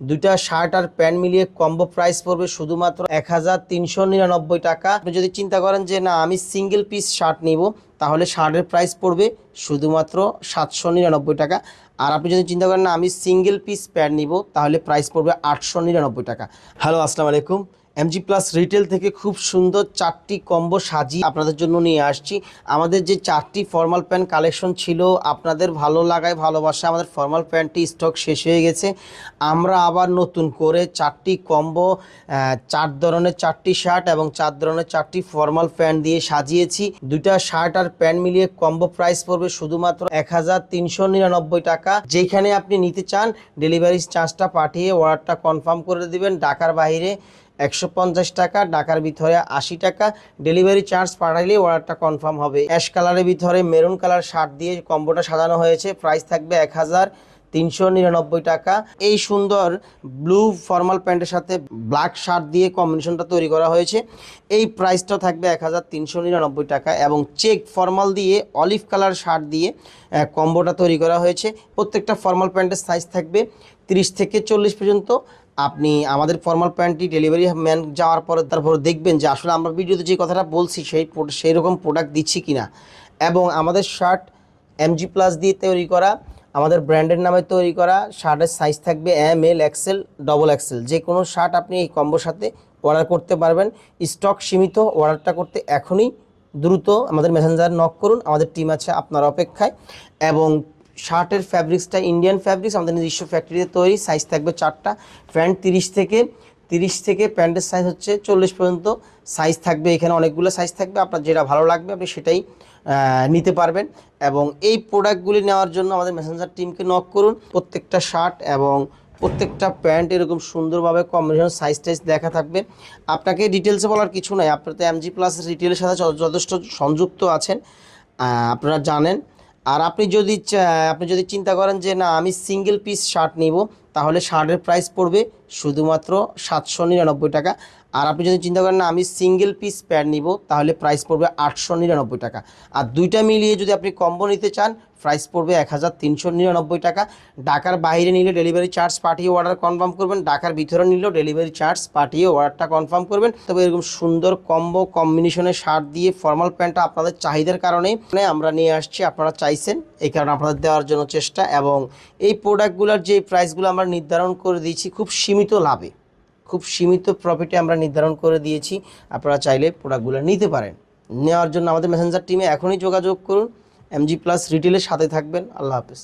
দুইটা শার্ট আর প্যান্ট মিলিয়ে কম্বো প্রাইস পড়বে শুধুমাত্র এক হাজার তিনশো নিরানব্বই টাকা। আপনি যদি চিন্তা করেন যে, না, আমি সিঙ্গেল পিস শার্ট নিব তাহলে শার্টের প্রাইস পড়বে শুধুমাত্র সাতশো নিরানব্বই টাকা। আর আপনি যদি চিন্তা করেন না, আমি সিঙ্গেল পিস প্যান্ট নিব, তাহলে প্রাইস পড়বে আটশো নিরানব্বই টাকা। হ্যালো আসসালামু আলাইকুম। এমজি প্লাস রিটেল থেকে খুব সুন্দর চারটি কম্বো সাজিয়ে আপনাদের জন্য নিয়ে আসছি। আমাদের যে চারটি ফর্মাল প্যান্ট কালেকশন ছিল, আপনাদের ভালো লাগায় ভালোবাসা, আমাদের ফর্মাল প্যান্টটি স্টক শেষ হয়ে গেছে। আমরা আবার নতুন করে চারটি কম্বো চার ধরনের চারটি শার্ট এবং চার ধরনের চারটি ফর্মাল প্যান্ট দিয়ে সাজিয়েছি। দুইটা শার্ট আর প্যান্ট মিলিয়ে কম্বো প্রাইস পড়বে শুধুমাত্র এক হাজার তিনশো নিরানব্বই টাকা। যেখানে আপনি নিতে চান, ডেলিভারি চার্জটা পাঠিয়ে অর্ডারটা কনফার্ম করে দেবেন। ঢাকার বাইরে একশো পঞ্চাশ টাকা ডাকার ভিতরে আশি টাকা। ডেলিভারি চার্জ পাঠাইলে অর্ডারটা কনফার্ম হবে। অ্যাশ কালারের ভিতরে মেরুন কালার শার্ট দিয়ে কম্বোটা সাজানো হয়েছে। প্রাইস থাকবে এক হাজার তিনশো নিরানব্বই টাকা। এই সুন্দর ব্লু ফর্মাল প্যান্টের সাথে ব্ল্যাক শার্ট দিয়ে কম্বিনেশনটা তৈরি করা হয়েছে। এই প্রাইসটা থাকবে এক হাজার তিনশো নিরানব্বই টাকা এবং চেক ফর্মাল দিয়ে অলিভ কালার শার্ট দিয়ে কম্বোটা তৈরি করা হয়েছে। প্রত্যেকটা ফর্মাল প্যান্টের সাইজ থাকবে তিরিশ থেকে চল্লিশ পর্যন্ত। আপনি আমাদের ফর্মাল প্যান্টটি ডেলিভারি ম্যান যাওয়ার পরে তারপর দেখবেন যে আসলে আমরা ভিডিওতে যে কথাটা বলছি, সেই সেই রকম প্রোডাক্ট দিচ্ছি কিনা। এবং আমাদের শার্ট এমজি প্লাস দিয়ে তৈরি করা। আমাদের ব্র্যান্ডের নামে তৈরি করা শার্টের সাইজ থাকবে M L XL double XL যে কোনো শার্ট আপনি এই কম্বোর সাথে অর্ডার করতে পারবেন। স্টক সীমিত অর্ডারটা করতে এখনই দ্রুত আমাদের মেসেঞ্জার নক করুন। আমাদের টিম আছে আপনার অপেক্ষায়। এবং শার্টের ফ্যাব্রিক্সটা ইন্ডিয়ান ফ্যাব্রিক্স আমাদের নিজস্ব ফ্যাক্টরিতে তৈরি। সাইজ থাকবে চারটা। প্যান্ট তিরিশ থেকে তিরিশ থেকে প্যান্টের সাইজ হচ্ছে চল্লিশ পর্যন্ত সাইজ থাকবে। এখানে অনেকগুলো সাইজ থাকবে। আপনার যেটা ভালো লাগবে, আপনি সেটাই নিতে পারবেন। এবং এই প্রোডাক্টগুলি নেওয়ার জন্য আমাদের মেসেঞ্জার টিমকে নক করুন। প্রত্যেকটা শার্ট এবং প্রত্যেকটা প্যান্ট এরকম সুন্দরভাবে কম্বিনেশন সাইজ টাইজ দেখা থাকবে। আপনাকে ডিটেলসে বলার কিছু নাই। আপনার তো এমজি প্লাস রিটেলের সাথে যথেষ্ট সংযুক্ত আছেন আপনারা জানেন। আর আপনি যদি আপনি যদি চিন্তা করেন যে, না, আমি সিঙ্গেল পিস শার্ট নিব তাহলে শার্টের প্রাইস পড়বে শুধুমাত্র সাতশো নিরানব্বই টাকা। আর আপনি যদি চিন্তা করেন না, আমি সিঙ্গেল পিস প্যান্ট নিব, তাহলে প্রাইস পড়বে আটশো নিরানব্বই টাকা। আর দুইটা মিলিয়ে যদি আপনি কম্বো নিতে চান প্রাইস পড়বে এক হাজার তিনশো নিরানব্বই টাকা। ঢাকার বাইরে নিলে ডেলিভারি চার্জ পাঠিয়ে অর্ডার কনফার্ম করবেন, ঢাকার ভিতরে নিলেও ডেলিভারি চার্জ পাঠিয়ে অর্ডারটা কনফার্ম করবেন। তবে এরকম সুন্দর কম্বো কম্বিনেশনের শার্ট দিয়ে ফর্মাল প্যান্টটা আপনাদের চাহিদার কারণে আমরা নিয়ে আসছি, আপনারা চাইছেন, এই কারণে আপনাদের দেওয়ার জন্য চেষ্টা। এবং এই প্রোডাক্টগুলোর যে প্রাইসগুলো আমরা নির্ধারণ করে দিয়েছি খুব সীমিত লাভে। খুব সীমিত প্রফিটে আমরা নির্ধারণ করে দিয়েছি। আপনারা চাইলে প্রোডাক্টগুলো নিতে পারেন। নেওয়ার জন্য আমাদের মেসেঞ্জার টিমে এখনই যোগাযোগ করুন। এমজি প্লাস রিটেলের সাথে থাকবেন। আল্লাহ হাফেজ।